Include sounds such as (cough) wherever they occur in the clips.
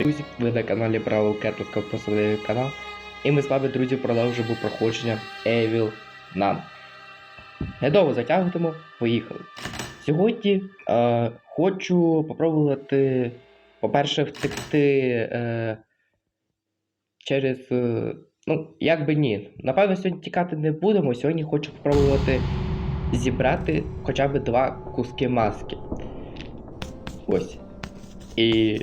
Друзі, ви на каналі Браво Кетловка посадили канал. І ми з вами, друзі, продовжуємо проходження Evil Nun. Недовго затягнутимо, поїхали. Сьогодні е, хочу попробувати, по-перше, втекти е, через. Е, ну, як би ні. Напевно, сьогодні тікати не будемо. Сьогодні хочу спробувати зібрати хоча б два куски маски. Ось. І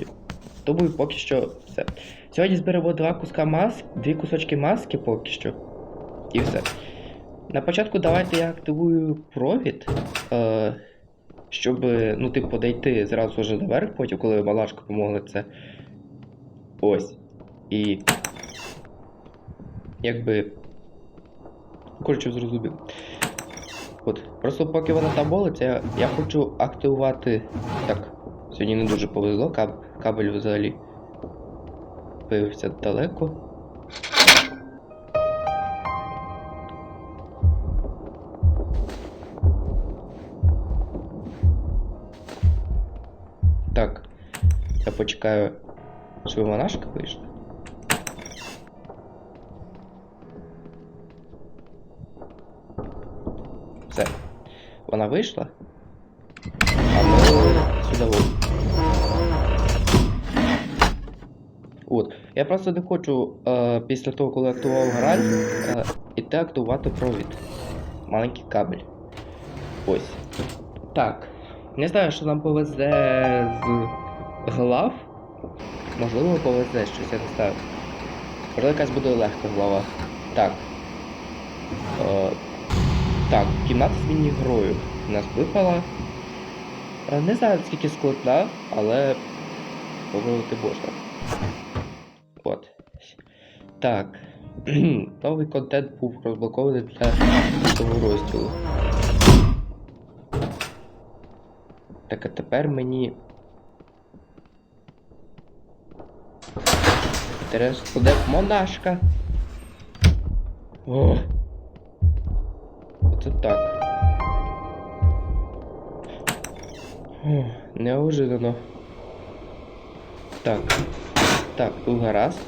Думаю, поки що все. Сьогодні зберемо два куска маски, дві кусочки маски поки що. І все. На початку давайте я активую провід, е, щоб, ну, типу, дійти зразу вже наверх, потім, коли малашка помогли це. Ось. І. Якби. Коротше, зрозумів. От. Просто поки вона там молиться, я, я хочу активувати. Так. Сьогодні не дуже повезло, каб... кабель взагалі появився далеко. Так, я почекаю, щоб монашка вийшла. Все. Вона вийшла. А сюди вон. Я просто не хочу е, після того, коли актував граль, е, іти актувати провід. Маленький кабель. Ось. Так. Не знаю, що нам повезе з глав. Можливо, повезе щось, я не знаю. Можливо, якась буде легка глава. Так. Е, так, кімната з міні-грою у нас випала. Е, Не знаю, скільки складна, але попробувати можна. Так. (clears throat) Новий контент був розблокований для цього розділу. Так, а тепер мені. Інтересно, де монашка? О! Оце так. О, неожиданно. Так. Так, ну гаразд.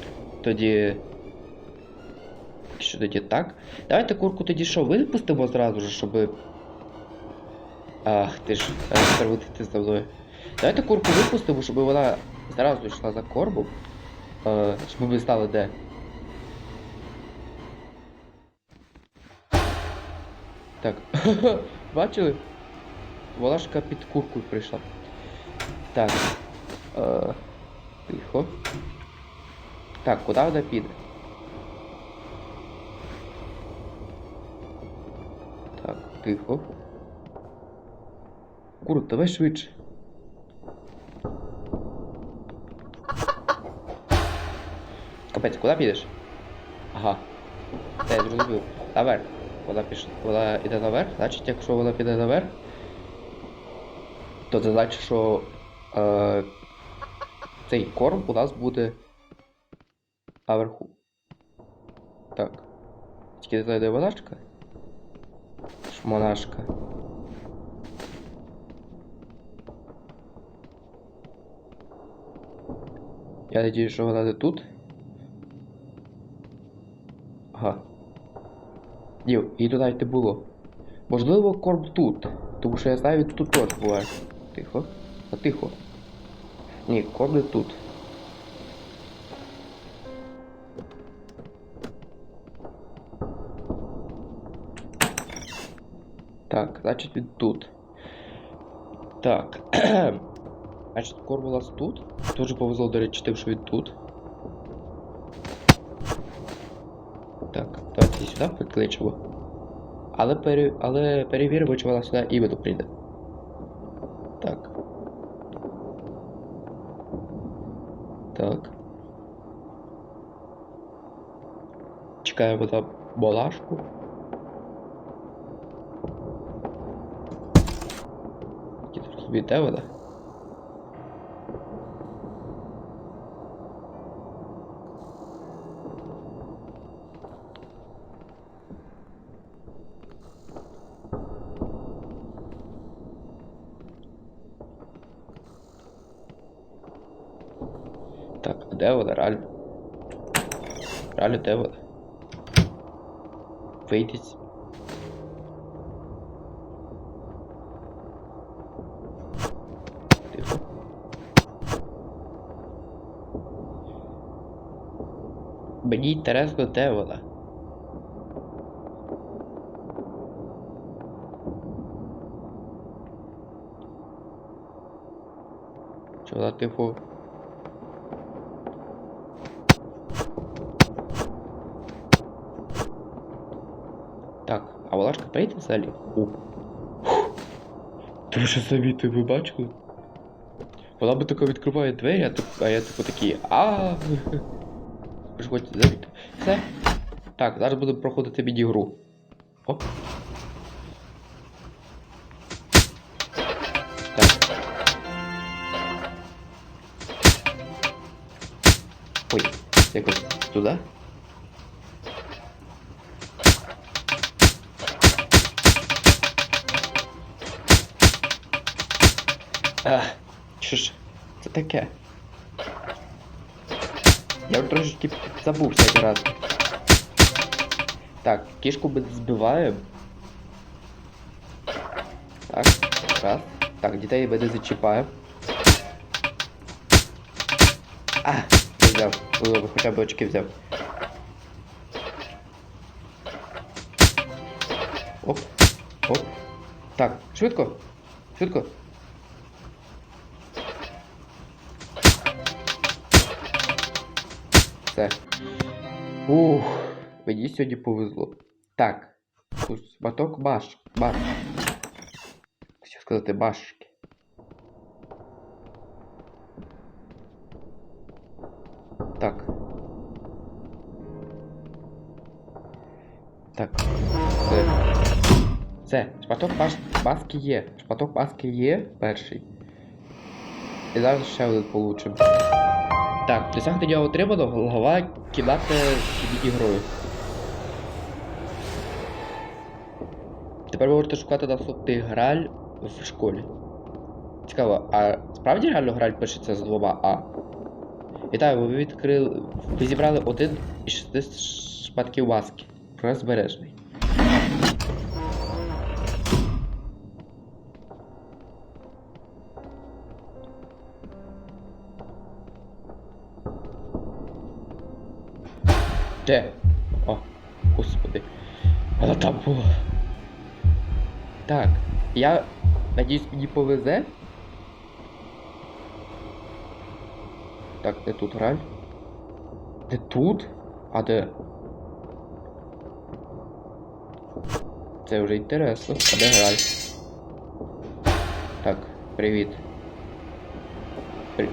Тоді. Що тоді так? Давайте курку тоді що, випустимо зразу ж, щоб. Ах, ти ж ти за мною. Давайте курку випустимо, щоб вона зразу йшла за кормом. Е, щоб ми знали де. Так. (laughs) Бачили? Волашка під куркою прийшла. Так. Е, тихо. Так, куди вона піде? Тихо. Курк, давай швидше. Капець, куди підеш? Ага. Та я зрозумів. Наверх. Вона пішла. Вона йде наверх, значить, якщо вона піде наверх, то це значить, що е, цей корм у нас буде наверху. Так. Тільки знаю, де монашка? Я надіюсь, що вона не тут. Ага. Ні, і туди йти було. Можливо, корм тут. Тому що я знаю, він тут теж буває. Тихо. А тихо. Ні, корм не тут. Так, значить він тут. Так. (clears throat) значить, нас тут. Дуже повезло, до речі, тим, що він тут. Так, давайте сюди прикличемо. Але, пере... Але перевіримо, чи вона сюди іменно прийде. Так. Так. Чекаємо на балашку. Собі де вона? Так, а де вона реально? Реально де вона? Вийдіть. Мені інтересно, де вона? Чи вона типу. Так, а Волашка прийде взагалі? О. Ти вже собі ви бачили? Вона би тако відкриває двері, а, так, а я тако такий. А. Ви ж завіти. Все. Так, зараз буду проходити міні-гру. Оп. Так. Ой, якось туди. А, що ж, це таке? Я трошечки забувся один раз. Так, кішку збиваємо. Так, раз. Так, дітей ми не зачіпаємо. А, взяв. О, хоча б очки взяв. Оп, оп. Так, швидко. Швидко. Все. Ух, мені сьогодні повезло. Так. Шматок баш. Баш. Хотів сказати башки. Так. Так. Все. Все. Шматок баш... баски є. Шматок баски є перший. І зараз ще один получимо. Так, досягнення отримано, голова кімнати з ігрою. Тепер ви можете шукати наступний граль в школі. Цікаво, а справді реально граль пишеться з двома А? Вітаю, ви відкрили. Ви зібрали один із шести шматків маски. Прогрес Де? О, господи. Вона там була. Так, я надіюсь, мені повезе. Так, де тут граль? Де тут? А де? Це вже інтересно. А де граль? Так, привіт. При...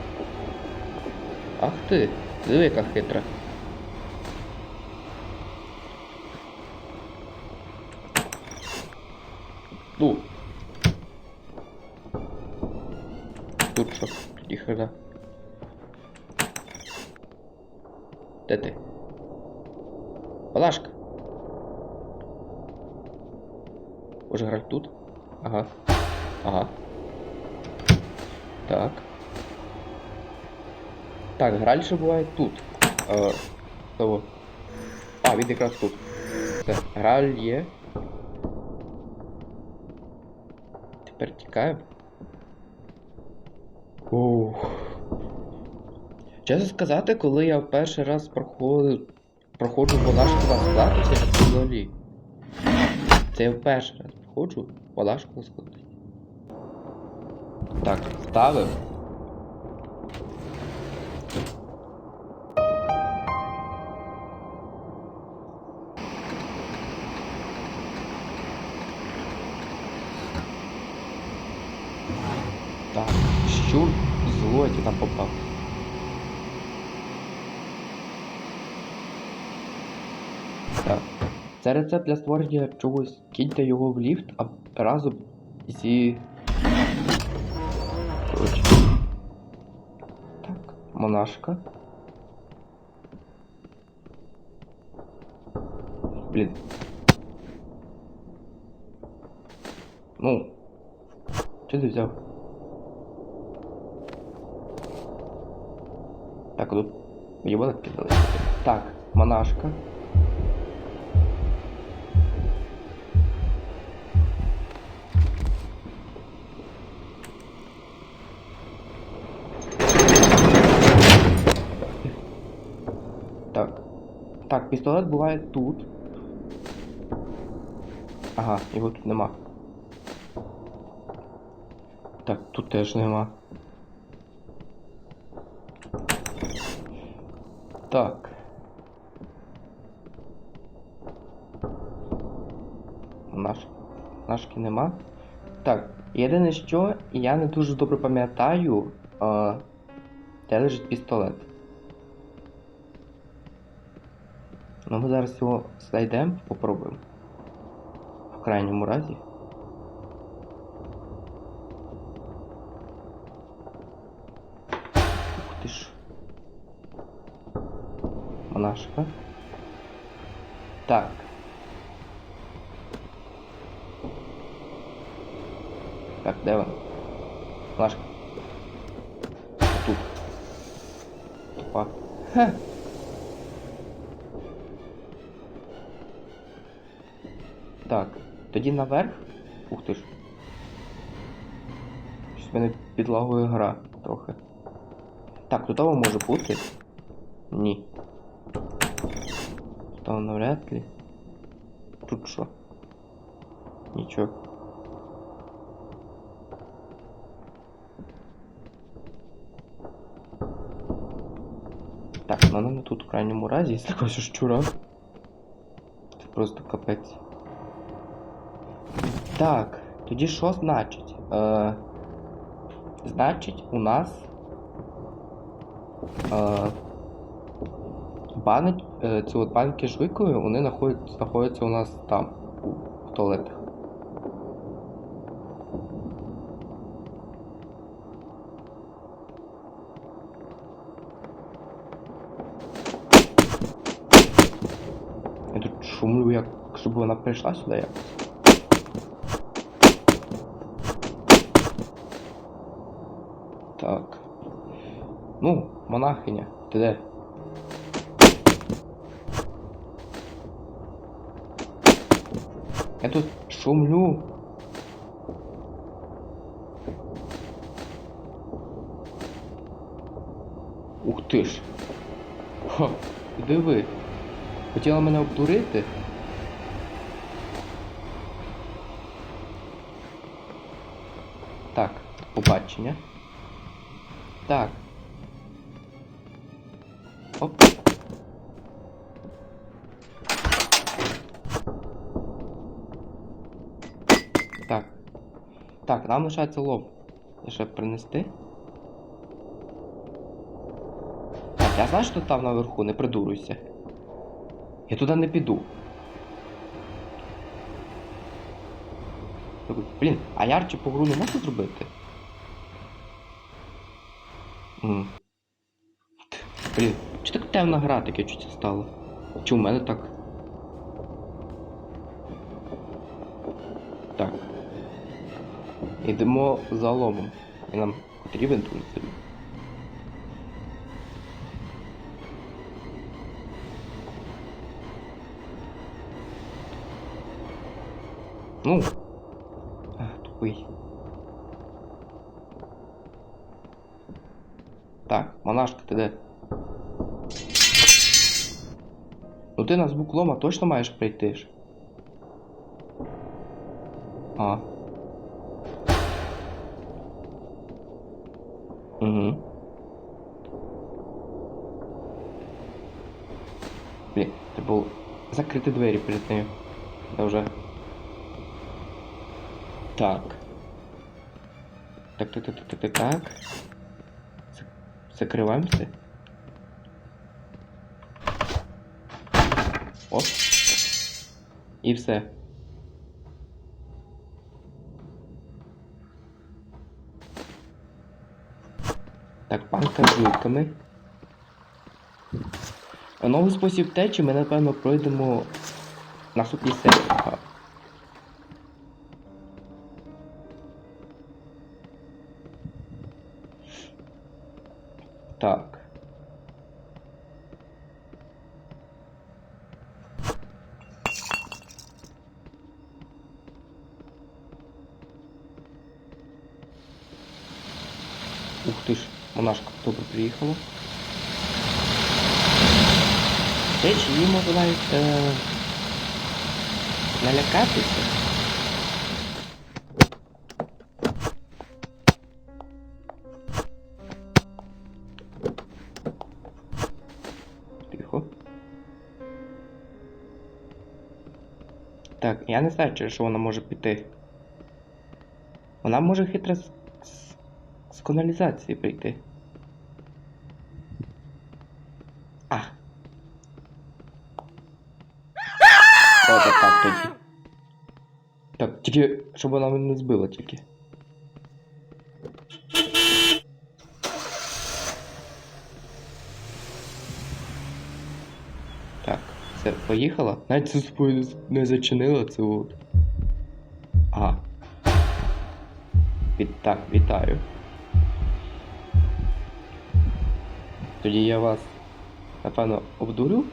Ах ти, диви яка хитра. Ну. Тут що? Ніхрена. Де ти? Палашка. Може грати тут? Ага. Ага. Так. Так, граль ще буває тут. Е, того. А, він якраз тут. Все, граль є. Тепер тікаємо. Ух. Чесно сказати, коли я в перший раз проходжу Балашку на склад, це взагалі. Це я в перший раз проходжу Балашку на. Так, ставив. Щур злоті там попав. Так. Це рецепт для створення чогось. Киньте його в ліфт, а разом зі. Коротше. Так, монашка. Блін. Ну. Що ти взяв? Так, тут його кидали. Так, монашка. Так. Так, пістолет буває тут. Ага, його тут нема. Так, тут теж нема. Так. Наш... Нашки нема. Так, єдине що, я не дуже добре пам'ятаю, а, де лежить пістолет. Ну ми зараз його знайдемо, попробуємо. В крайньому разі. Монашка. Так. Так, де вона? Монашка. Тут. Тупа. Ха. Так, тоді наверх. Ух ти ж. Щось мене підлагує гра трохи. Так, тут того може бути. Ні. Тут навряд ли. Тут що? Нічого. Так, ну не тут в крайньому разі, якщо такого щура. Це просто капець. Так, тоді що значить? Е, значить, у нас. Е, бани, е, ці от банки з жуйкою, вони знаходять, знаходяться у нас там, в туалетах. Я тут шумлю, як щоб вона прийшла сюди якось. Так. Ну, монахиня, ти де? Я тут шумлю. Ух ти ж. Ха, диви. Хотіла мене обдурити? Так, побачення. Так. Так, нам лишається лом. Ще принести. Так, я знаю, що там наверху, не придуруйся. Я туди не піду. Блін, а ярче по гру не можу зробити? Блін, чи так темна гра таке чуття стало? Чи у мене? Так. Йдемо за ломом. І нам потрібен тут. Ну. Ах, тупий. Так, монашка, ти де? Ну ти на звук лома точно маєш прийти ж. А. Угу. Блін, треба було закрити двері перед нею. Я вже. Так. Так, так, так, так, так, так, так. З- Оп. І все. Так, панка з вилками. Новий спосіб течі ми, напевно, пройдемо наступній серії. Так. Ух ты ж монашка добре приїхала. Те, чи її може навіть е... налякатися? Тихо. Так, я не знаю, через що вона може піти. Вона може хитро з, з, з каналізації прийти. А. О, так, тоді. Так, тільки, щоб вона мене не збила тільки. Так, все, поїхала? Навіть цю не зачинила це от. Ага. Від, так, вітаю. Тоді я вас, напевно, обдурю.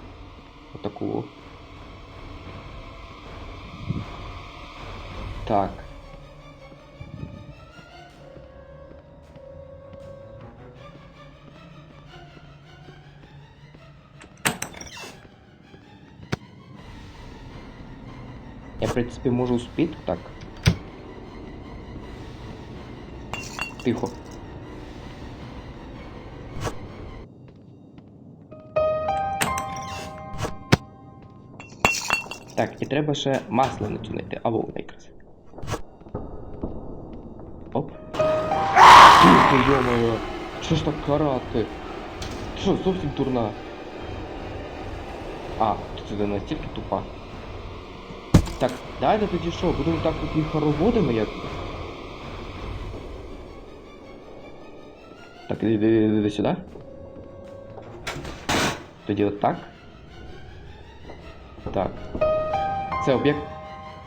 Отаку. Так. Я, в принципі, можу успіти так. Тихо. Так, і треба ще масленицю знайти, або вона якраз. Оп. Тихо, йомою. Що ж так карати? Ти що, зовсім дурна? А, то це настільки тупа. Так, давайте тоді що, будемо так тут їх хороводами як. Так, іди, іди, іди, сюди. Тоді от так. Так. Це об'єкт.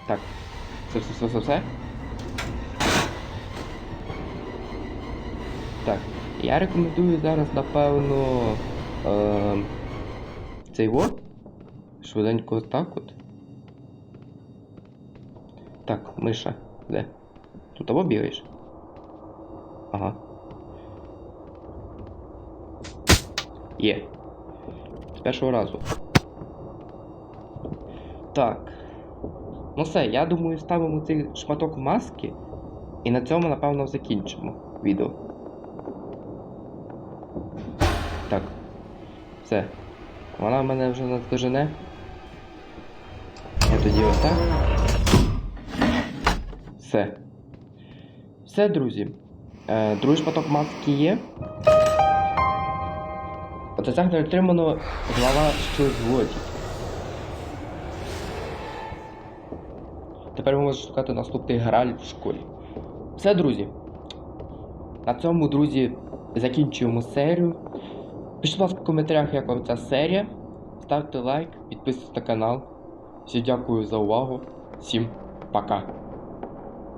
Так. Все, все, все, все, все. Так. Я рекомендую зараз, напевно. Е, цей во. Швиденько так от. Так, миша, де? Тут або бігаєш? Ага. Є. З першого разу. Так. Ну все, я думаю, ставимо цей шматок маски. І на цьому, напевно, закінчимо відео. Так. Все. Вона мене вже наздожене. Я тоді отак. Все. Все, друзі. Е, другий шматок маски є. Так не отримано глава що злодій. Тепер ви можете шукати наступний граль в школі. Все, друзі. На цьому, друзі, закінчуємо серію. Пишіть, будь ласка, в коментарях, як вам ця серія. Ставте лайк, підписуйтесь на канал. Всім дякую за увагу. Всім пока.